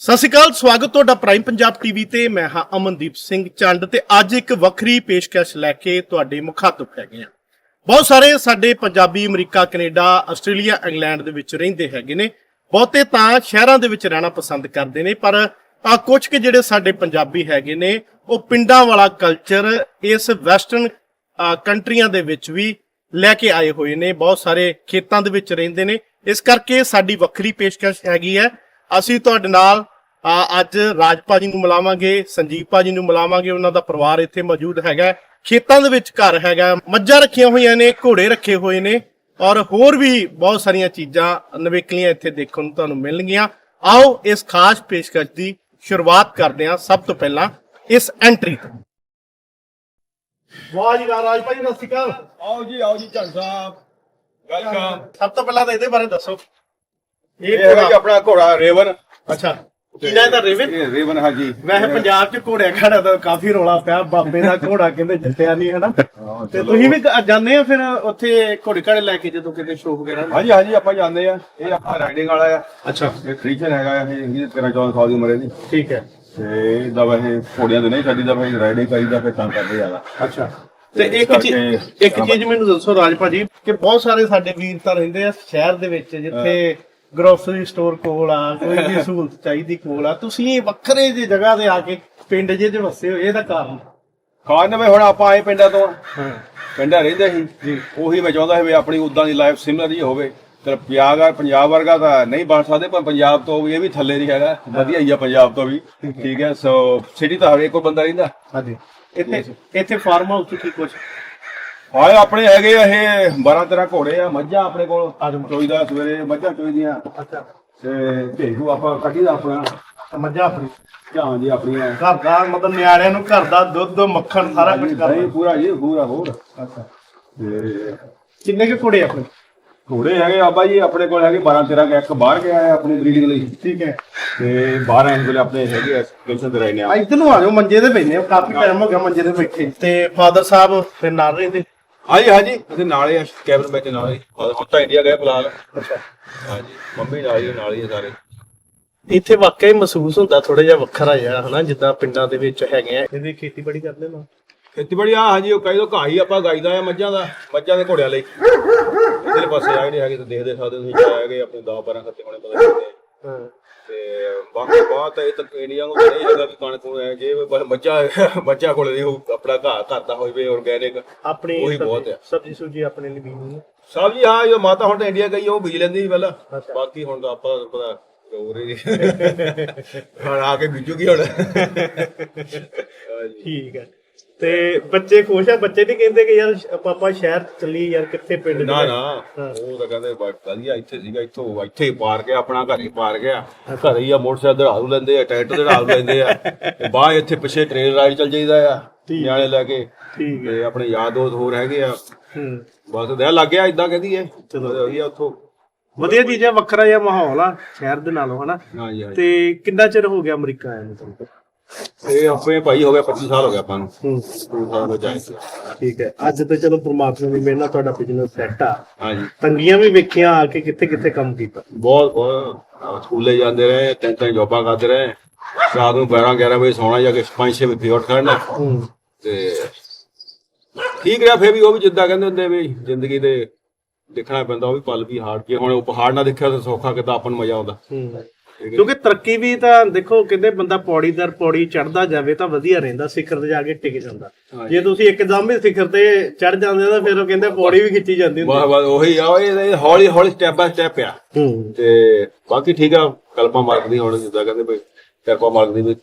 ਸਤਿ ਸ਼੍ਰੀ ਅਕਾਲ, ਸਵਾਗਤ ਤੁਹਾਡਾ ਪ੍ਰਾਈਮ ਪੰਜਾਬ ਟੀਵੀ ਤੇ। ਮੈਂ ਹਾਂ ਅਮਨਦੀਪ ਸਿੰਘ ਚੰਡ ਤੇ ਅੱਜ ਇੱਕ ਵੱਖਰੀ ਪੇਸ਼ਕਸ਼ ਲੈ ਕੇ ਤੁਹਾਡੇ ਮੁਖਾਤਬ ਹੈਗੇ ਆ ਬਹੁਤ ਸਾਰੇ ਸਾਡੇ Punjabi, America, Canada, Australia, England ਦੇ ਵਿੱਚ ਰਹਿੰਦੇ ਹੈਗੇ ਨੇ। ਬਹੁਤੇ ਤਾਂ ਸ਼ਹਿਰਾਂ ਦੇ ਵਿੱਚ ਰਹਿਣਾ ਪਸੰਦ ਕਰਦੇ ਨੇ, ਪਰ ਆ ਕੁਝ ਕੁ ਜਿਹੜੇ ਸਾਡੇ ਪੰਜਾਬੀ ਹੈਗੇ ਨੇ, ਉਹ ਪਿੰਡਾਂ ਵਾਲਾ ਕਲਚਰ ਇਸ ਵੈਸਟਰਨ ਕੰਟਰੀਆਂ ਦੇ ਵਿੱਚ ਵੀ ਲੈ ਕੇ ਆਏ ਹੋਏ ਨੇ। ਬਹੁਤ ਸਾਰੇ ਖੇਤਾਂ ਦੇ ਵਿੱਚ ਰਹਿੰਦੇ ਨੇ। ਇਸ ਕਰਕੇ ਸਾਡੀ ਵੱਖਰੀ ਪੇਸ਼ਕਸ਼ ਹੈਗੀ ਹੈ। ਅਸੀਂ ਤੁਹਾਡੇ ਨਾਲ ਅੱਜ ਰਾਜਪਾ ਜੀ ਨੂੰ ਮਿਲਾਵਾਂਗੇ ਸੰਜੀਵ ਭਾਜੀ ਨੂੰ ਮਿਲਾਵਾਂਗੇ ਉਹਨਾਂ ਦਾ ਪਰਿਵਾਰ ਇੱਥੇ ਮੌਜੂਦ ਹੈਗਾ। ਖੇਤਾਂ ਦੇ ਵਿੱਚ ਘਰ ਹੈਗਾ ਮੱਝਾਂ ਰੱਖੀਆਂ ਹੋਈਆਂ ਨੇ ਘੋੜੇ ਰੱਖੇ ਹੋਏ ਨੇ ਔਰ ਹੋਰ ਵੀ ਬਹੁਤ ਸਾਰੀਆਂ ਚੀਜ਼ਾਂ ਨਵੇਕਲੀਆਂ ਇੱਥੇ ਦੇਖਣ ਨੂੰ ਤੁਹਾਨੂੰ ਮਿਲਣਗੀਆਂ। ਆਓ ਇਸ ਖਾਸ ਪੇਸ਼ਕਸ਼ ਦੀ ਸ਼ੁਰੂਆਤ ਕਰਦੇ ਹਾਂ ਸਭ ਤੋਂ ਪਹਿਲਾਂ ਇਸ ਐਂਟਰੀ ਤੋਂ। ਵਾਹ ਜੀ ਵਾਹ ਰਾਜਪਾ ਜੀ ਸਤਿ ਸ਼੍ਰੀ ਅਕਾਲ। ਆਓ ਜੀ ਆਓ ਜੀ ਝੰਡ ਸਾਹਿਬ। ਵੈਲਕਮ ਸਭ ਤੋਂ ਪਹਿਲਾਂ ਤਾਂ ਇਹਦੇ ਬਾਰੇ ਦੱਸੋ। ਇਹ ਹੈਗਾ ਜੀ ਆਪਣਾ ਘੋੜਾ ਰੇਵਨ। ਅੱਛਾ। ਕੀ ਨਾਂ ਇਹਦਾ ਰੇਵਨ? ਇਹ ਰੇਵਨ ਹਾਂ ਜੀ ਵੈਸੇ ਪੰਜਾਬ 'ਚ ਘੋੜਿਆਂ ਖਾਣਾ ਦਾ ਕਾਫੀ ਰੋਲਾ ਪਿਆ। ਬਾਬੇ ਦਾ ਘੋੜਾ ਕਹਿੰਦੇ ਜਿੱਤਿਆ ਨਹੀਂ ਹਨਾ? ਤੇ ਤੁਸੀਂ ਵੀ ਕ- ਜਾਂਦੇ ਆ ਫਿਰ ਉੱਥੇ ਘੋੜੇ ਘਾੜੇ ਲੈ ਕੇ ਜਦੋਂ ਕਿਤੇ ਸ਼ੋਅ ਵਗੈਰਾ? ਹਾਂਜੀ ਹਾਂਜੀ ਆਪਾਂ ਜਾਂਦੇ ਆ। ਇਹ ਆਪਣਾ ਰਾਈਡਿੰਗ ਵਾਲਾ ਆ। ਅੱਛਾ। ਇਹ ਕ੍ਰਿਸਚਨ ਹੈਗਾ ਇਹ ਇਹਦੀ 13 14 ਸਾਲ ਦੀ ਉਮਰ ਹੈ ਦੀ ਠੀਕ ਹੈ। ਤੇ ਇਹਦਾ ਵੈਸੇ ਘੋੜਿਆਂ ਦੇ ਨਹੀਂ ਸਾਡੀ ਦਾ ਵੈਸੇ ਰਾਈਡਿੰਗ ਕਰੀਦਾ ਫਿਰ ਤਾਂ ਕਰਦੇ ਜ਼ਿਆਦਾ ਅੱਛਾ। ਤੇ ਇੱਕ ਇਸ ਚੀਜ਼ ਕਰਕੇ ਇੱਕ ਚੀਜ਼ ਮੈਨੂੰ ਦੱਸੋ ਰਾਜ ਭਾਜੀ ਕਿ ਬਹੁਤ ਸਾਰੇ ਸਾਡੇ ਵੀਰ ਤਾਂ ਰਹਿੰਦੇ ਆ ਸ਼ਹਿਰ ਦੇ ਵਿੱਚ ਜਿੱਥੇ ਗਰੋਸਰੀ ਸਟੋਰ ਕੋਲ ਆ ਕੋਈ ਵੀ ਸਹੂਲਤ ਚਾਹੀਦੀ ਕੋਲ ਆ ਤੁਸੀਂ ਵੱਖਰੇ ਜਿਹੀ ਜਗ੍ਹਾ ਤੇ ਆ ਕੇ ਪਿੰਡ ਜਿਹੇ 'ਚ ਵਸੇ ਹੋ ਇਹਦਾ ਕਾਰਨ। ਖਾਣ ਨਵੇਂ ਹੁਣ ਆਪਾਂ ਆਏ ਪਿੰਡਾਂ ਤੋਂ ਹਾਂ। ਪਿੰਡਾਂ ਰਹਿੰਦੇ ਸੀ। ਜੀ। ਉਹੀ ਮੈਂ ਚਾਹੁੰਦਾ ਸੀ ਵੀ ਆਪਣੀ ਉਦਾਂ ਦੀ ਲਾਈਫ ਸਿਮਲਰ ਹੀ ਹੋਵੇ। ਤੇ ਆ ਪੰਜਾਬ ਵਰਗਾ ਤਾਂ ਨਹੀਂ ਬਣ ਸਕਦੇ ਪਰ ਪੰਜਾਬ ਤੋਂ ਵੀ ਇਹ ਵੀ ਥੱਲੇ ਨਹੀਂ ਹੈਗਾ। ਵਧੀਆ ਹੀ ਆ ਪੰਜਾਬ ਤੋਂ ਵੀ। ਠੀਕ ਹੈ ਸੋ ਸਿਟੀ ਤਾਂ ਹਰੇਕ ਕੋਈ ਬੰਦਾ ਰਹਿੰਦਾ। ਹਾਂਜੀ। ਇੱਥੇ ਇੱਥੇ ਫਾਰਮ ਹਾਊਸ ਕੀ ਕੁਝ ਹਾਂ ਆਪਣੇ ਹੈਗੇ ਆ ਇਹ 12 13 ਘੋੜੇ ਆ ਮੱਝਾਂ ਆਪਣੇ ਕੋਲ। ਚੋਈਦਾ ਸਵੇਰੇ ਮੱਝਾਂ ਚੋਈਦੀਆਂ ਅੱਛਾ। ਤੇ ਭੇਜੂ ਆਪਾਂ ਕੱਢੀਦਾ ਆਪਣਾ। ਮੱਝਾਂ ਆਪਣੀ? ਝਾਂ ਜੀ ਆਪਣੀਆਂ। ਘਰ ਦਾ ਮਤਲਬ ਨਿਆਣਿਆਂ ਨੂੰ ਘਰ ਦਾ ਦੁੱਧ ਮੱਖਣ ਸਾਰਾ ਕੁਝ ਦਹੀਂ ਕਰਦਾ ਪੂਰਾ ਜੀ ਪੂਰਾ ਹੋਰ। ਅੱਛਾ। ਤੇ ਕਿੰਨੇ ਕੁ ਘੋੜੇ ਆਪਣੇ? ਘੋੜੇ ਹੈਗੇ ਆਬਾ ਜੀ ਆਪਣੇ ਕੋਲ ਹੈਗੇ 12 13 ਇੱਕ ਬਾਹਰ ਗਿਆ ਹੈ ਆਪਣੀ ਬਰੀਡਿੰਗ ਲਈ। ਠੀਕ ਹੈ। ਤੇ 12 ਇੰਚ ਵਾਲੇ ਆਪਣੇ ਹੈਗੇ ਸਟੇਸ਼ਨ ਤੇ ਰਹਿਨੇ ਆ। ਇੱਧਰ ਨੂੰ ਆ ਜਾਓ ਮੰਜੇ ਤੇ ਬੈਠੇ ਕਾਫੀ ਟਾਈਮ ਹੋ ਗਿਆ ਮੰਜੇ ਤੇ ਬੈਠੇ। ਤੇ ਫਾਦਰ ਸਾਹਿਬ ਫਿਰ ਨਾਲ ਰਹਿੰਦੇ। ਹਾਂਜੀ ਹਾਂਜੀ। ਅਸੀਂ ਨਾਲੇ ਆ ਕੈਬਨ ਵਿੱਚ ਨਾਲ ਹੀ। ਹੁਣ ਤਾਂ ਇੰਡੀਆ ਗਏ ਫਿਲਹਾਲ ਅੱਛਾ ਹਾਂਜੀ ਮੰਮੀ ਨਾਲ ਹੀ ਨਾਲ ਹੀ ਆ ਸਾਰੇ। ਇੱਥੇ ਵਾਕਈ ਮਹਿਸੂਸ ਹੁੰਦਾ ਥੋੜਾ ਜਿਹਾ ਵੱਖਰਾ ਜਿਹਾ ਹਨਾ ਜਿੱਦਾਂ ਪਿੰਡਾਂ ਦੇ ਵਿੱਚ ਹੈਗੇ ਆ। ਇਹਦੀ ਖੇਤੀਬਾੜੀ ਕਰਦੇ ਨਾ? ਖੇਤੀਬਾੜੀ ਆ ਹਾਂਜੀ ਉਹ ਕਈ ਲੋਕ ਘਾਹ ਆਪਾਂ ਗਾਈਦਾ ਆ ਮੱਝਾਂ ਦਾ ਮੱਝਾਂ ਦੇ ਘੋੜਿਆਂ ਲਈ। ਇਧਰਲੇ ਪਾਸੇ ਆਏ ਨਹੀਂ ਹੈਗੇ ਤੇ ਦੇਖਦੇ ਸਕਦੇ ਤੁਸੀਂ ਜਾਏਗੇ ਆਪਣੇ 10 12 ਖੱਤੇ ਹੋਣੇ ਪਤਾ ਹਾਂ। ਬਾਕੀ ਬਾਤ ਇਹ ਤੱਕ ਇੰਡੀਆ ਨੂੰ ਨਹੀਂ ਹੈਗਾ ਕਣਕ ਨੂੰ ਹੈ ਜੇ ਬਸ ਬੱਚਾ ਬੱਚਾ ਕੋਲ ਨਹੀਂ ਉਹ ਆਪਣਾ ਘਾਹ ਕਰਦਾ ਹੋਵੇ ਆਰਗੈਨਿਕ ਆਪਣੀ ਉਹੀ ਸਬਜ਼ੀ- ਬਹੁਤ ਆ। ਸਬਜ਼ੀ ਸੁਜੀ ਆਪਣੇ ਲਈ ਬੀਜਣੀ ਸਭ ਜੀ ਹਾਂ ਜੋ ਮਾਤਾ ਹੁਣ ਤਾਂ ਇੰਡੀਆ ਗਈ ਉਹ ਬੀਜ ਲੈਂਦੀ ਸੀ ਪਹਿਲਾਂ। ਬਾਕੀ ਹੁਣ ਤਾਂ ਆਪਾਂ ਪਤਾ ਹੀ ਹੁਣ ਆ ਕੇ ਬੀਜੂਗੀ ਹੁਣ। ਠੀਕ ਹੈ ਤੇ ਬੱਚੇ ਖੁਸ਼ ਆ ਬੱਚੇ ਨਹੀਂ ਕਹਿੰਦੇ ਕਿ ਯਾਰ ਪਾਪਾ ਸ਼ਹਿਰ ਚੱਲੀ ਯਾਰ ਕਿੱਥੇ ਪਿੰਡ ਨਾ ਨਾ। ਹਾਂ। ਉਹ ਤਾਂ ਕਹਿੰਦੇ ਵਧੀਆ ਇੱਥੇ ਸੀਗਾ ਇੱਥੋਂ ਇੱਥੇ ਹੀ ਪਾਰ ਗਿਆ ਆਪਣਾ ਘਰ ਹੀ ਪਾਰ ਗਿਆ। ਘਰ ਹੀ ਆ ਮੋਟਰਸਾਈਕਲ ਦੜਾਲੂ ਲੈਂਦੇ ਆ ਟਰੈਕਟਰ ਦੜਾਲੂ ਲੈਂਦੇ ਆ। ਬਾਹਰ ਇੱਥੇ ਪਿੱਛੇ ਟ੍ਰੇਨ ਰਾਈਡ ਚੱਲ ਜਾਈਦਾ ਆ ਨਿਆਣੇ ਲੈ ਕੇ। ਠੀਕ ਹੈ ਤੇ ਆਪਣੇ ਯਾਰ ਦੋਸਤ ਹੋਰ ਹੈਗੇ ਆ। ਹੂੰ। ਬਸ ਦਿਲ ਲੱਗ ਗਿਆ ਇਦਾਂ ਕਹਿੰਦੀ ਐ ਚਲੋ। ਵਧੀਆ ਉੱਥੋਂ। ਵਧੀਆ ਚੀਜ਼ਾਂ ਵੱਖਰਾ ਜਿਹਾ ਮਾਹੌਲ ਆ ਸ਼ਹਿਰ ਦੇ ਨਾਲੋਂ ਹਨਾ? ਤੇ ਕਿੰਨਾ ਚਿਰ ਹੋ ਗਿਆ ਅਮਰੀਕਾ ਆਇਆ ਨੂੰ ਤੁਹਾਨੂੰ? ਇਹ ਆਪਣੇ ਭਾਈ ਹੋ ਗਿਆ 25 ਸਾਲ ਹੋ ਗਿਆ ਆਪਾਂ ਨੂੰ। ਹੂੰ। 2 ਸਾਲ ਹੋ ਜਾਏ। ਠੀਕ ਹੈ। ਅੱਜ ਤੇ ਚਲੋ ਪ੍ਰਮਾਤਮਾ ਦੀ ਮਿਹਰ ਨਾਲ ਤੁਹਾਡਾ ਬਿਜ਼ਨਸ ਸੈੱਟ ਆ। ਹਾਂਜੀ। ਤੰਗੀਆਂ ਵੀ ਵੇਖੀਆਂ ਆ ਕੇ ਕਿੱਥੇ ਕਿੱਥੇ ਕੰਮ ਕੀਤਾ। ਬਹੁਤ ਬਹੁਤ। ਸਕੂਲੇ ਜਾਂਦੇ ਰਹੇ ਤਿੰਨ ਤਿੰਨ ਜੋਬਾਂ ਕਰਦੇ ਰਹੇ। ਰਾਤ ਨੂੰ 12 11 ਵਜੇ ਸੌਣਾ ਜਾ ਕੇ 5 6 ਵਜੇ ਉੱਠ ਖੜਨਾ। ਹੂੰ। ਤੇ ਠੀਕ ਰਿਹਾ ਫੇਰ ਵੀ ਉਹ ਵੀ ਜਿੱਦਾਂ ਕਹਿੰਦੇ ਹੁੰਦੇ ਵੀ ਜ਼ਿੰਦਗੀ ਦੇ ਦੇਖਣਾ ਪੈਂਦਾ ਉਹ ਵੀ ਪਲ ਵੀ ਹਾਰਡ ਜੇ ਹੁਣ ਉਹ ਪਹਾੜ ਨਾ ਦੇਖਿਆ ਤਾਂ ਸੌਖਾ ਕਿਦਾਂ ਆਪਾਂ ਨੂੰ ਮਜ਼ਾ ਆਉਂਦਾ। ਕਿਉਂਕਿ ਤਰੱਕੀ ਵੀ ਤਾਂ ਦੇਖੋ ਕਹਿੰਦੇ ਬੰਦਾ ਪੌੜੀ ਦਰ ਪੌੜੀ ਚੜਦਾ ਜਾਵੇ ਤਾਂ ਵਧੀਆ ਰਹਿੰਦਾ ਸਿਖਰ ਤੇ ਜਾ ਕੇ ਟਿਕ ਜਾਂਦਾ। ਜੇ ਤੁਸੀਂ ਇੱਕਦਮ ਹੀ ਸਿਖਰ ਤੇ ਚੜ ਜਾਂਦੇ ਤਾਂ ਫਿਰ ਉਹ ਕਹਿੰਦੇ ਪੌੜੀ ਵੀ ਖਿੱਚੀ ਜਾਂਦੀ ਹੁੰਦੀ। ਬਸ ਬਸ ਉਹੀ ਆ ਇਹ ਹੌਲੀ ਹੌਲੀ ਸਟੈਪ ਬਾਈ ਸਟੈਪ ਆ। ਤੇ ਬਾਕੀ ਠੀਕ ਆ ਕਲਪਾ ਮਾਰਕਦੀ ਹੁਣ ਜਿੱਦਾਂ ਕਹਿੰਦੇ ਬਈ ਕਿਰਪਾ ਮਾਰਕਦੀ ਵੀ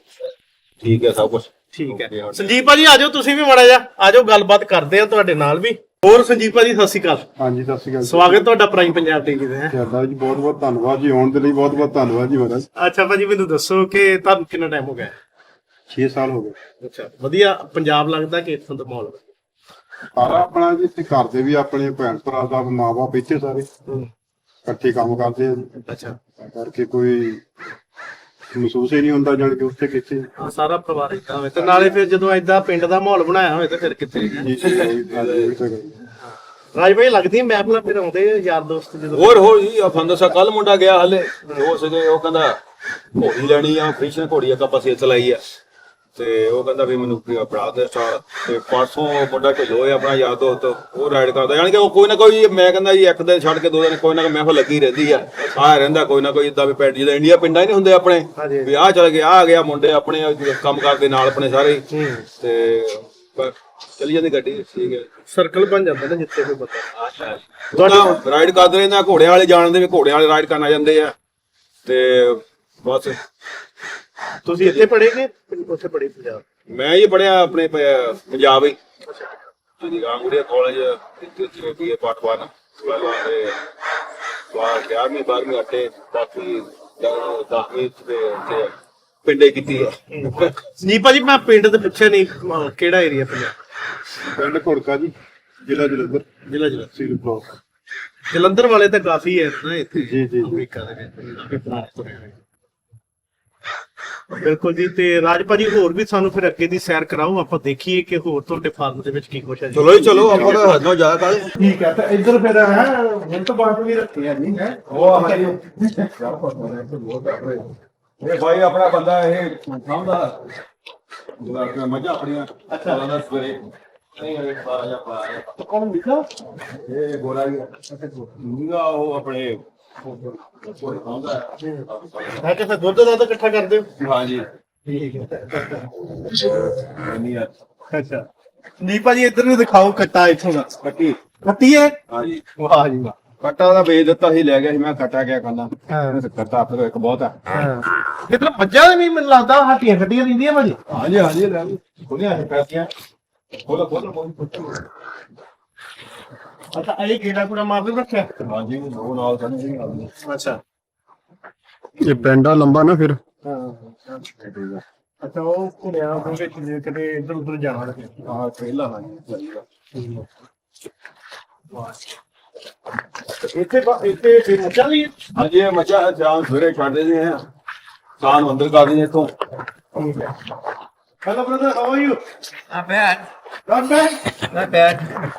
ਠੀਕ ਹੈ ਸਭ ਕੁਝ ਠੀਕ ਹੈ। ਸੰਜੀਵ ਭਾਜੀ ਆਜੋ ਤੁਸੀਂ ਵੀ ਮੜਾ ਜਾ ਆਜੋ ਗੱਲਬਾਤ ਕਰਦੇ ਆ ਤੁਹਾਡੇ ਨਾਲ ਵੀ। ਹੋਰ ਸੰਜੀਵ ਭਾਜੀ ਸਤਿ ਸ਼੍ਰੀ ਅਕਾਲ। ਹਾਂਜੀ ਸਤਿ ਸ਼੍ਰੀ ਅਕਾਲ ਸਵਾਗਤ ਤੁਹਾਡਾ ਪ੍ਰਾਈਮ ਪੰਜਾਬ ਟੀਵੀ ਤੇ। ਤੁਹਾਡਾ ਜੀ ਬਹੁਤ ਬਹੁਤ ਧੰਨਵਾਦ ਜੀ ਆਉਣ ਦੇ ਲਈ ਬਹੁਤ ਬਹੁਤ ਧੰਨਵਾਦ ਜੀ ਮਹਾਰਾਜ। ਅੱਛਾ ਭਾਜੀ ਮੈਨੂੰ ਦੱਸੋ ਕਿ ਤੁਹਾਨੂੰ ਕਿੰਨਾ ਟਾਈਮ ਹੋ ਗਿਆ? 6 ਸਾਲ ਹੋ ਗਏ। ਅੱਛਾ ਵਧੀਆ ਪੰਜਾਬ ਲੱਗਦਾ ਕਿ ਇੱਥੋਂ ਦਾ ਮਾਹੌਲ? ਸਾਰਾ ਆਪਣਾ ਜੀ ਇੱਥੇ ਘਰ ਦੇ ਵੀ ਆਪਣੇ ਭੈਣ ਭਰਾ ਦਾ ਮਾਪੇ ਇੱਥੇ ਸਾਰੇ। ਇਕੱਠੇ ਕੰਮ ਕਰਦੇ ਆ। ਅੱਛਾ। ਕਰਕੇ ਕੋਈ ਮਹਿਸੂਸ ਹੀ ਨਹੀਂ ਹੁੰਦਾ ਜਾਣ ਕੇ ਉੱਥੇ ਕਿੱਥੇ ਹਾਂ ਸਾਰਾ ਪਰਿਵਾਰ ਇੱਦਾਂ ਹੋਵੇ। ਤੇ ਨਾਲੇ ਫਿਰ ਜਦੋਂ ਐਦਾਂ ਪਿੰਡ ਦਾ ਮਾਹੌਲ ਬਣਾਇਆ ਹੋਵੇ ਤਾਂ ਫਿਰ ਕਿੱਥੇ ਜੀ ਜੀ ਰਾਜ ਭਾਈ ਲੱਗਦੀ ਹੈ ਨਾਲ ਫਿਰ ਆਉਂਦੇ ਆ ਯਾਰ ਦੋਸਤ ਜਦੋਂ? ਹੋਰ ਹੋਰ ਜੀ ਆ ਫੰਦਸਾ ਕੱਲ ਮੁੰਡਾ ਗਿਆ ਹਲੇ। ਉਹ ਸੀਗੇ ਉਹ ਕਹਿੰਦਾ ਘੋੜੀ ਲੈਣੀ ਆ ਫ੍ਰਿਸ਼ਨ ਘੋੜੀ ਇੱਕ ਆਪਾਂ ਚਲਾਈ ਆ। ਤੇ ਉਹ ਕਹਿੰਦਾ ਵੀ ਮੈਨੂੰ ਵੀ ਬਣਾ ਦੇ ਸਟਾਲ ਤੇ ਪਰਸੋਂ ਮੁੰਡਾ ਢਿੱਲੋਂ ਹੈ ਆਪਣਾ ਯਾਰ ਦੋਸਤ ਉਹ ਰਾਈਡ ਕਰਦਾ। ਯਾਨੀ ਕਿ ਉਹ ਕੋਈ ਨਾ ਕੋਈ ਮੈਂ ਕਹਿੰਦਾ ਜੀ ਇੱਕ ਦਿਨ ਛੱਡ ਕੇ ਦੋ ਦਿਨ ਕੋਈ ਨਾ ਕੋਈ ਮਹਿਫਲ ਲੱਗੀ ਰਹਿੰਦੀ ਆ। ਆ ਰਹਿੰਦਾ ਕੋਈ ਨਾ ਕੋਈ ਇਦਾਂ ਵੀ ਪਿੰਡ ਜਿਹਦਾ ਇੰਡੀਆ ਪਿੰਡਾਂ ਹੀ ਨਹੀਂ ਹੁੰਦੇ ਆਪਣੇ। ਵੀ ਆ ਚੱਲ ਗਿਆ ਆ ਗਿਆ ਮੁੰਡੇ ਆਪਣੇ ਕੰਮ ਕਰਦੇ ਨਾਲ ਆਪਣੇ ਸਾਰੇ। ਤੇ ਚਲੀ ਜਾਂਦੀ ਗੱਡੀ ਠੀਕ ਹੈ। ਸਰਕਲ ਬਣ ਜਾਂਦਾ ਨਾ ਜਿੱਥੇ ਕੋਈ ਬੰਦਾ। ਤੁਹਾਡਾ ਰਾਈਡ ਕਰਦੇ ਰਹਿੰਦੇ ਘੋੜਿਆਂ ਵਾਲੇ ਜਾਣਦੇ ਵੀ ਘੋੜਿਆਂ ਵਾਲੇ ਰਾਈਡ ਕਰਨ ਆ ਜਾਂਦੇ ਆ। ਤੇ ਬਸ ਤੁਸੀਂ ਇੱਥੇ ਪੜ੍ਹੇਗੇ ਉੱਥੇ ਪੜ੍ਹੇ ਪੰਜਾਬ? ਮੈਂ ਜੀ ਪੜਿਆ ਆਪਣੇ ਪ- ਪੰਜਾਬ ਹੀ। ਜੀ ਗਾਂਗੁੜੀਆ ਕਾਲਜ ਇੱਥੇ ਬੀਏ ਪਾਰਟ 1 ਤੇ ਬਾਹਰ 11ਵੀਂ 12ਵੀਂ ਅੱਟੇ ਬਾਕੀ 10ਵੀਂ ਤੇ ਤੇ ਪਿੰਡੇ ਕੀਤੀ ਹੈ। ਜੀ ਭਾਜੀ ਮੈਂ ਪਿੰਡ ਦੇ ਪਿੱਛੇ ਨਹੀਂ ਅਹ ਕਿਹੜਾ ਏਰੀਆ ਪੰਜਾਬ? ਪਿੰਡ ਘੁੜਕਾ ਜੀ ਜ਼ਿਲ੍ਹਾ ਜਲੰਧਰ। ਜ਼ਿਲ੍ਹਾ ਜ਼ਿਲ੍ਹਾ ਸੀਲ ਬਲਾਕ ਜਲੰਧਰ ਵਾਲੇ ਤਾਂ ਕਾਫੀ ਹੈ ਨਾ ਇੱਥੇ। ਜੀ, ਜੀ, ਜੀ। ਅਮਰੀਕਾ ਦੇ ਵਿੱਚ। ਬਿਲਕੁਲ ਜੀ ਤੇ ਰਾਜ ਭਾਜੀ ਹੋਰ ਵੀ ਸਾਨੂੰ ਫਿਰ ਅੱਗੇ ਦੀ ਸੈਰ ਕਰਾਓ ਆਪਾਂ ਦੇਖੀਏ ਕਿ ਹੋਰ ਤੁਹਾਡੇ ਫਾਰਮ ਦੇ ਵਿੱਚ ਕੀ ਕੁਛ ਹੈ ਜੀ। ਚਲੋ ਜੀ ਚਲੋ ਆਪਾਂ ਤਾਂ ਹੱਦੋਂ ਜ਼ਿਆਦਾ ਕਾਲੇ ਠੀਕ ਹੈ ਤਾਂ ਇੱਧਰ ਫਿਰ ਹੈ ਹੁਣ ਤਾਂ ਬਾਟ ਵੀ ਰੱਖੇ ਆ ਜੀ ਹੈ। ਉਹ ਹਾਂਜੀ ਇਹ ਭਾਈ ਆਪਣਾ ਬੰਦਾ ਇਹ ਸਾਹਮਣਾ ਦੁਆਰਾ ਮੱਝਾਂ ਆਪਣੀਆਂ ਅੱਛਾ। ਉਹਦਾ ਸਵੇਰੇ। ਨਹੀਂ ਇਹ ਬਾਰਾ ਜਾਂ। ਪਾਇਆ ਕੌਣ ਲਿਖਾ ਇਹ ਗੋਰਾ। ਹੀ ਨੀਗਾ ਉਹ ਆਪਣੇ ਕੋਈ ਖਾਂਦਾ ਹੈ ਕਿ ਫਿਰ ਦੁੱਧ ਦਾ ਤਾਂ ਇਕੱਠਾ ਕਰਦੇ ਹੋ? ਹਾਂਜੀ। ਠੀਕ ਹੈ। ਨਹੀਂ ਆ ਅੱਛਾ। ਜੀ ਭਾਜੀ ਇੱਧਰ ਨੂੰ ਦਿਖਾਓ ਕੱਟਾ ਇੱਥੋਂ ਦਾ। ਕੱਟੀ ਕੱਟੀ ਹੈ? ਹਾਂਜੀ। ਵਾਹ ਜੀ ਵਾਹ। ਕੱਟਾ ਦਾ ਵੇਚ ਦਿੱਤਾ ਸੀ ਲੈ ਗਿਆ ਸੀ ਮੈਂ ਕੱਟਾ ਗਿਆ ਕਰਨਾ? ਹਾਂ। ਕੱਟਾ ਫਿਰ ਇੱਕ ਬਹੁਤ ਆ। ਹਾਂ। ਕਿਤੇ ਮੱਝਾਂ ਵੀ ਮੈਨੂੰ ਲੱਗਦਾ ਹੱਟੀਆਂ ਕੱਟੀਆਂ ਦਿੰਦੀਆਂ ਭਾਜੀ। ਹਾਂਜੀ ਹਾਂਜੀ ਲੈ ਖੁੱਲੀਆਂ ਸੀ ਪੈਸੀਆਂ। ਖੋਲੋ ਖੋਲੋ ਅੱਛਾ ਇਹ ਕਿਹੜਾ ਕੁੜਾ ਮਾਰ ਕੇ ਰੱਖਿਆ ਹਾਂਜੀ ਉਹ ਨਾਲ ਕਰਨੀ ਸੀ ਨਾਲ ਅੱਛਾ। ਇਹ ਪੈਂਡਾ ਲੰਬਾ ਨਾ ਫਿਰ। ਹਾਂ ਅੱਛਾ ਉਹ ਕੁੜਿਆ ਦੇ ਵਿੱਚ ਜੇ ਕਿਤੇ ਇੱਧਰ ਉੱਧਰ ਜਾਣਾ ਲੱਗੇ ਆਹ ਪਹਿਲਾ ਹਾਂਜੀ ਇੱਥੇ ਬਾ- ਇੱਥੇ ਫਿਰ ਮੱਝਾਂ ਵੀ ਹਾਂਜੀ ਇਹ ਮੱਝਾਂ ਸ਼ਾਮ ਸਵੇਰੇ ਛੱਡ ਦਿੰਦੇ ਆ। ਸ਼ਾਮ ਨੂੰ ਅੰਦਰ ਕਰ ਦਿੰਦੇ ਇੱਥੋਂ। Hello, brother. How are you? Not bad. Not bad. Not bad.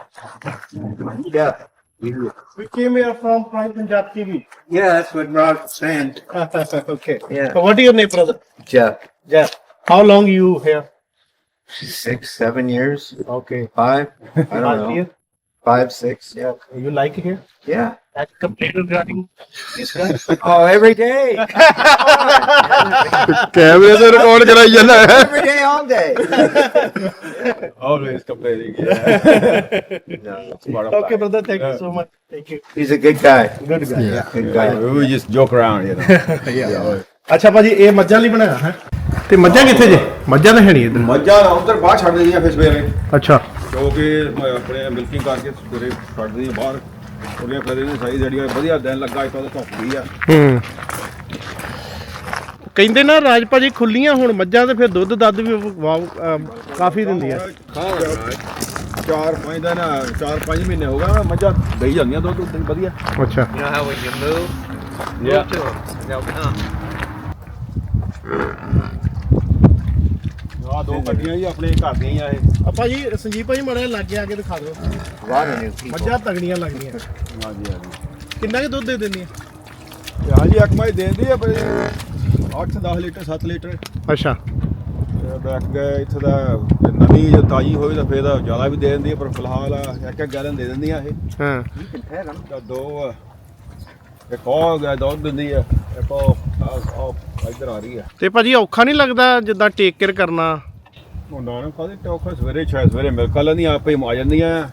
Yeah. We came here from Prime Punjab TV. Yeah, that's what Rod was saying. okay. Yeah. So what is your name, brother? Jeff. Jeff. How long you here? Six, seven years. Okay. Five. I don't know. year? Five, six. Yeah. You like it here? Yeah. That complaint regarding this guy? Oh, every day. ਕੈਮਰੇ ਤੇ record ਕਰਾਈ ਜਾਂਦਾ every day, all day. Always comparing No. okay, brother. Thank you so much. Thank you. He's a good guy. Good guy. Good guy. we just joke around you know ਅੱਛਾ ਭਾਜੀ ਇਹ ਮੱਝਾਂ ਲਈ ਬਣਾਇਆ ਹੈ ਤੇ ਮੱਝਾਂ ਕਿੱਥੇ ਜੇ ਮੱਝਾਂ ਤਾਂ ਹੈ ਨਹੀਂ ਇੱਧਰ ਮੱਝਾਂ ਉਧਰ ਬਾਹਰ ਛੱਡ ਦਿੰਦੀਆਂ ਫਿਰ ਸਵੇਰੇ ਅੱਛਾ ਕਿਉਂਕਿ ਮੈਂ ਆਪਣੇ ਮਿਲਕਿੰਗ ਕਰਕੇ ਸਵੇਰੇ ਛੱਡ ਦਿੰਦੀਆਂ ਬਾਹਰ। ਉਹਦੀਆਂ ਫਿਰ ਇਹਨੇ ਸਹੀ ਜਿਹੜੀਆਂ ਵਧੀਆ ਦਿਨ ਲੱਗਾ ਇੱਕ ਤਾਂ ਧੁੱਪ ਵੀ ਆ। ਹੂੰ। ਕਹਿੰਦੇ ਨਾ ਰਾਜ ਭਾਜੀ ਖੁੱਲੀਆਂ ਹੁਣ ਮੱਝਾਂ ਤੇ ਫਿਰ ਦੁੱਧ ਦੱਧ ਵੀ ਵਾਹ, ਅਮ, ਕਾਫੀ ਦਿੰਦੀਆਂ ਚਾਰ ਪੰਜ ਦਿਨ ਚਾਰ ਪੰਜ ਮਹੀਨੇ ਹੋ ਗਏ ਮੱਝਾਂ ਦਈ ਜਾਂਦੀਆਂ ਦੁੱਧ ਉੱਤੇ ਵਧੀਆ। ਅੱਛਾ। You know how when you move, Yeah. to them, they'll come. ਆ ਦੋ ਗੱਡੀਆਂ ਜੀ ਆਪਣੇ ਘਰ ਦੀਆਂ ਹੀ ਆ ਇਹ। ਆ ਭਾਜੀ ਸੰਜੀਵ ਭਾਜੀ ਮੜੇ ਲੱਗੇ ਆ ਕੇ ਦਿਖਾ ਦਿਓ। A lot of new people. ਮੱਝਾਂ ਤਗੜੀਆਂ ਲੱਗਦੀਆਂ। ਹਾਂਜੀ ਹਾਂਜੀ। ਕਿੰਨਾ ਕੁ ਦੁੱਧ ਦੇ ਦਿੰਦੀਆਂ ਤੇ ਹਾਂਜੀ ਇੱਕ ਮਾਈ ਦੇ ਦਿੰਦੀ ਆ ਪਰ 8 10 ਲੀਟਰ 7 ਲੀਟਰ। ਅੱਛਾ। ਤੇ ਬੈਕ ਗਏ ਇੱਥੇ ਦਾ ਜੇ ਨਵੀਂ ਜੇ ਤਾਜੀ ਹੋਵੇ ਤਾਂ ਫੇਰ ਤਾਂ ਜ਼ਿਆਦਾ ਵੀ ਦੇ ਦਿੰਦੀ ਆ ਪਰ ਫਿਲਹਾਲ ਇੱਕ ਇੱਕ ਗੈਲਨ ਦੇ ਦਿੰਦੀਆਂ ਇਹ। ਹਾਂ। ਤਾਂ ਦੋ ਆ। ਇੱਕ ਉਹ ਗਿਆ ਦੁੱਧ ਦਿੰਦੀ ਆ ਇੱਕ ਉਹ ਆਹ- ਉਹ ਇੱਧਰ ਆ ਰਹੀ ਆ। ਤੇ ਭਾਜੀ ਔਖਾ ਨਹੀਂ ਲੱਗਦਾ ਜਿੱਦਾਂ ਟੇਕ ਕੇਅਰ ਕਰਨਾ? ਉਹ ਨਾਨਕ ਕਾਹਦੇ ਟੋਖਾ ਸਵੇਰੇ ਛੇ ਸਵੇਰੇ ਮਿਲਕ ਲੈਂਦੀਆਂ ਆਪੇ ਆ ਜਾਂਦੀਆਂ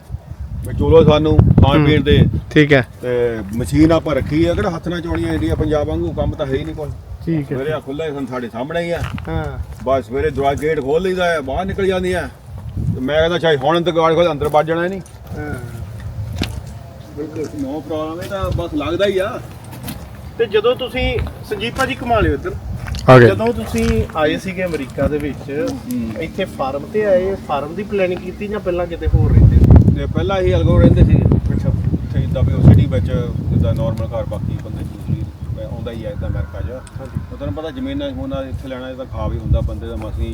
ਵੀ ਚਲੋ ਸਾਨੂੰ ਖਾਣ ਪੀਣ ਦੇ। ਠੀਕ ਹੈ। ਤੇ ਮਸ਼ੀਨ ਆਪਾਂ ਰੱਖੀ ਆ ਕਿਹੜਾ ਹੱਥ ਨਾਲ ਚੋਣੀਆਂ ਇੰਡੀਆ ਪੰਜਾਬ ਵਾਂਗੂ ਕੰਮ ਤਾਂ ਹੈ ਹੀ ਨਹੀਂ ਕੋਈ ਠੀਕ ਸਵੇਰੇ ਆ ਖੁੱਲਾ ਹੀ ਸਾਡੇ ਸਾਹਮਣੇ ਹੀ ਆ। ਹਾਂ। ਬਸ ਸਵੇਰੇ ਦਰਵਾਜ਼ਾ ਗੇਟ ਖੋਲ ਲਈਦਾ ਹੈ ਬਾਹਰ ਨਿਕਲ ਜਾਂਦੀਆਂ ਤੇ ਮੈਂ ਕਹਿੰਦਾ ਚਾਹੇ ਹੁਣ ਤੇ ਗਾੜ ਖੋਲ ਅੰਦਰ ਵੱਜ ਜਾਣਾ ਹੀ ਨਹੀਂ। ਹਾਂ। ਨੋ ਪ੍ਰੋਬਲਮ ਹੈ ਤਾਂ ਬਸ ਲੱਗਦਾ ਹੀ ਆ। ਤੇ ਜਦੋਂ ਤੁਸੀਂ ਸੰਜੀਵ ਭਾਜੀ ਕਮਾ ਲਿਓ ਇੱਧਰ। ਆ ਜਦੋਂ ਤੁਸੀਂ ਆਏ ਸੀਗੇ ਅਮਰੀਕਾ ਦੇ ਵਿੱਚ ਇੱਥੇ ਫਾਰਮ ਤੇ ਆਏ ਫਾਰਮ ਦੀ ਪਲੈਨਿੰਗ ਕੀਤੀ ਜਾਂ ਪਹਿਲਾਂ ਕਿਤੇ ਹੋਰ ਰਹਿੰਦੇ ਸੀ? ਤੇ ਪਹਿਲਾਂ ਹੀ ਅਲਗੋ ਰਹਿੰਦੇ ਸੀ ਅੱਛਾ। ਉੱਥੇ ਇਦਾਂ ਵੀ ਸਿਟੀ ਵਿੱਚ ਜਿੱਦਾਂ ਨਾਰਮਲ ਘਰ ਬਾਕੀ ਬੰਦੇ ਸੀ ਆਉਂਦਾ ਹੀ ਆ ਇਦਾਂ ਅਮਰੀਕਾ 'ਚ ਉਹ ਤੁਹਾਨੂੰ ਪਤਾ ਜ਼ਮੀਨਾਂ ਹੁਣ ਇੱਥੇ ਲੈਣਾ ਇਹ ਤਾਂ ਖਾ ਵੀ ਹੁੰਦਾ ਬੰਦੇ ਦਾ ਮਸੀਂ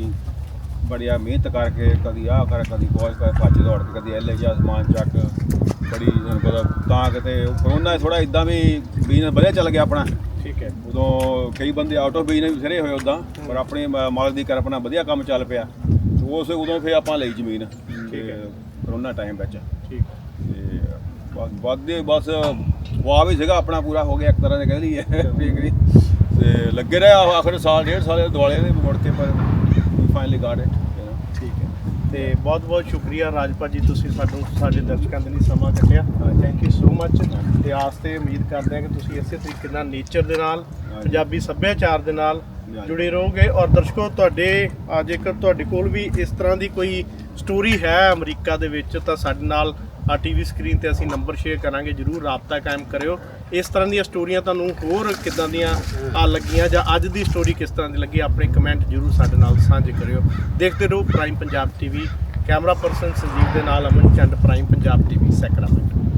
ਬੜੀਆ ਮਿਹਨਤ ਕਰਕੇ ਕਦੀ ਆਹ ਕਰ ਕਦੀ ਬਹੁਤ ਕਰ ਭੱਜ ਦੌੜ ਕੇ ਕਦੀ ਐਲੇ ਜਾ ਸਮਾਨ ਚੱਕ। ਬੜੀ ਤੁਹਾਨੂੰ ਪਤਾ ਤਾਂ ਕਿਤੇ ਕਰੋਨਾ ਥੋੜਾ ਇਦਾਂ ਵੀ ਬਿਜ਼ਨਸ ਵਧੀਆ ਚੱਲ ਗਿਆ ਆਪਣਾ। ਠੀਕ ਹੈ। ਉਦੋਂ ਕਈ ਬੰਦੇ ਆਊਟ ਆਫ ਬਿਜ਼ਨਸ ਵੀ ਫਿਰੇ ਹੋਏ ਉਦਾਂ ਪਰ ਆਪਣੇ ਮਾਲਕ ਦੀ ਕਿਰਪਾ ਵਧੀਆ ਕੰਮ ਚੱਲ ਪਿਆ। ਉਸ ਉਦੋਂ ਫਿਰ ਆਪਾਂ ਲਈ ਜ਼ਮੀਨ। ਠੀਕ ਹੈ। ਕਰੋਨਾ ਟਾਈਮ ਵਿੱਚ। ਠੀਕ। ਤੇ ਵਾਦੇ ਬਸ ਵਾਹ ਵੀ ਸੀਗਾ ਆਪਣਾ ਪੂਰਾ ਹੋ ਗਿਆ ਇੱਕ ਤਰ੍ਹਾਂ ਦੇ ਕਹਿ ਲਈਏ। ਤੇ ਲੱਗੇ ਰਹੇ ਆਖਰ ਸਾਲ ਡੇਢ ਸਾਲ ਦੇ ਦੁਆਲੇ ਦੇ ਮੁੜ ਕੇ ਪਰ ਫਾਈਨਲੀ ਹੈ ਤੇ ਬਹੁਤ ਬਹੁਤ ਸ਼ੁਕਰੀਆ ਰਾਜਪਾਲ ਜੀ ਤੁਸੀਂ ਸਾਨੂੰ ਸਾਡੇ ਦਰਸ਼ਕਾਂ ਦੇ ਲਈ ਸਮਾਂ ਕੱਢਿਆ। ਥੈਂਕ ਯੂ ਸੋ ਮੱਚ ਤੇ ਆਸ ਤੇ ਉਮੀਦ ਕਰਦੇ ਹਾਂ ਕਿ ਤੁਸੀਂ ਇਸੇ ਤਰੀਕੇ ਨਾਲ ਨੇਚਰ ਦੇ ਨਾਲ ਪੰਜਾਬੀ ਸੱਭਿਆਚਾਰ ਦੇ ਨਾਲ ਜੁੜੇ ਰਹੋਗੇ ਔਰ ਦਰਸ਼ਕੋ ਤੁਹਾਡੇ ਜੇਕਰ ਤੁਹਾਡੇ ਕੋਲ ਵੀ ਇਸ ਤਰ੍ਹਾਂ ਦੀ ਕੋਈ ਸਟੋਰੀ ਹੈ ਅਮਰੀਕਾ ਦੇ ਵਿੱਚ ਤਾਂ ਸਾਡੇ ਨਾਲ ਆ ਟੀਵੀ ਸਕਰੀਨ ਤੇ ਅਸੀਂ ਨੰਬਰ ਸ਼ੇਅਰ ਕਰਾਂਗੇ ਜਰੂਰ ਰਾਬਤਾ ਕਾਇਮ ਕਰਿਓ। ਇਸ ਤਰ੍ਹਾਂ ਦੀਆਂ ਸਟੋਰੀਆਂ ਤੁਹਾਨੂੰ ਹੋਰ ਕਿੱਦਾਂ ਦੀਆਂ ਆ ਲੱਗੀਆਂ ਜਾਂ ਅੱਜ ਦੀ ਸਟੋਰੀ ਕਿਸ ਤਰ੍ਹਾਂ ਦੀ ਲੱਗੀ, ਆਪਣੇ ਕਮੈਂਟ ਜਰੂਰ ਸਾਡੇ ਨਾਲ ਸਾਂਝੇ ਕਰਿਓ। ਦੇਖਦੇ ਰਹੋ prime Punjab TV camera person Sanjeev ਦੇ ਨਾਲ Aman Chand prime Punjab TV Sacramento